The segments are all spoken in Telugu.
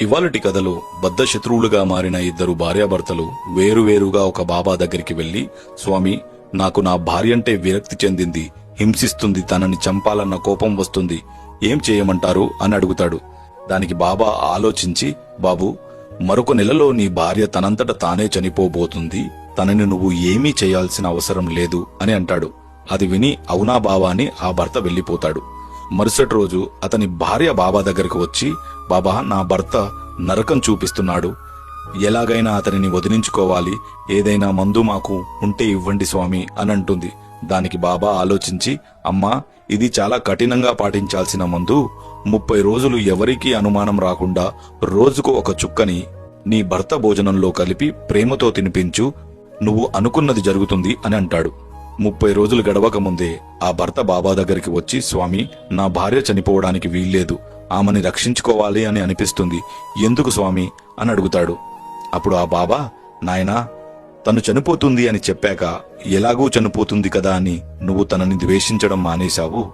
ఇవాళటి కథలో బద్ధశత్రువులుగా మారిన ఇద్దరు భార్యాభర్తలు వేరువేరుగా ఒక బాబా దగ్గరికి వెళ్ళి స్వామి నాకు నా భార్య అంటే విరక్తి చెందింది హింసిస్తుంది తనని చంపాలన్న కోపం వస్తుంది. ఏం చేయమంటారు? అని అడుగుతాడు. దానికి బాబా ఆలోచించి బాబు మరొక నెలలో నీ భార్య తనంతట తానే చనిపోబోతుంది. తనని నువ్వు ఏమీ చేయాల్సిన అవసరం లేదు అని అంటాడు. అది విని అవునా బావా అని ఆ భర్త వెళ్ళిపోతాడు మరుసటి రోజు అతని భార్య బాబా దగ్గరకు వచ్చి బాబా నా భర్త నరకం చూపిస్తున్నాడు. ఎలాగైనా అతనిని వదిలించుకోవాలి. ఏదైనా మందు మాకు ఉంటే ఇవ్వండి స్వామి అని అంటుంది. దానికి బాబా ఆలోచించి అమ్మా ఇది చాలా కఠినంగా పాటించాల్సిన మందు. ముప్పై రోజులు ఎవరికీ అనుమానం రాకుండా రోజుకు ఒక చుక్కని నీ భర్త భోజనంలో కలిపి ప్రేమతో తినిపించు. నువ్వు అనుకున్నది జరుగుతుంది అని అంటాడు. ముప్పై రోజులు గడవక ముందే ఆ భర్త బాబా దగ్గరికి వచ్చి స్వామి నా భార్య చనిపోవడానికి వీల్లేదు. ఆమెని రక్షించుకోవాలి అని అనిపిస్తుంది. ఎందుకు స్వామి? అని అడుగుతాడు. అప్పుడు ఆ బాబా నాయనా తను చనిపోతుంది అని చెప్పాక ఎలాగూ చనిపోతుంది కదా అని నువ్వు తనని ద్వేషించడం మానేశావు.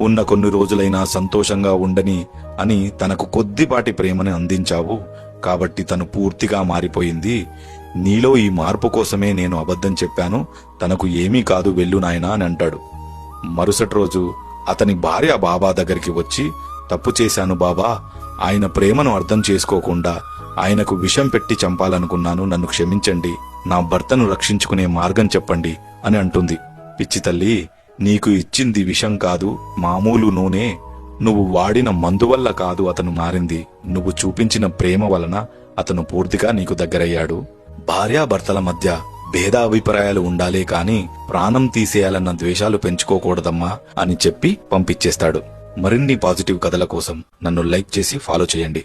ఉన్న కొన్ని రోజులైనా సంతోషంగా ఉండని అని తనకు కొద్దిపాటి ప్రేమని అందించావు. కాబట్టి తను పూర్తిగా మారిపోయింది. నీలో ఈ మార్పు కోసమే నేను అబద్ధం చెప్పాను. తనకు ఏమీ కాదు వెళ్ళు నాయనా అని అంటాడు. మరుసటి రోజు అతని భార్య బాబా దగ్గరికి వచ్చి తప్పు చేశాను బాబా ఆయన ప్రేమను అర్థం చేసుకోకుండా ఆయనకు విషం పెట్టి చంపాలనుకున్నాను. నన్ను క్షమించండి. నా భర్తను రక్షించుకునే మార్గం చెప్పండి అని అంటుంది. పిచ్చి తల్లి నీకు ఇచ్చింది విషం కాదు మామూలు నూనె. నువ్వు వాడిన మందు వల్ల కాదు అతను మారింది. నువ్వు చూపించిన ప్రేమ వలన అతను పూర్తిగా నీకు దగ్గరయ్యాడు. భార్యాభర్తల మధ్య భేదాభిప్రాయాలు ఉండాలే కాని ప్రాణం తీసేయాలన్న ద్వేషాలు పెంచుకోకూడదమ్మా అని చెప్పి పంపించేస్తాడు. మరిన్ని పాజిటివ్ కథల కోసం నన్ను లైక్ చేసి ఫాలో చేయండి.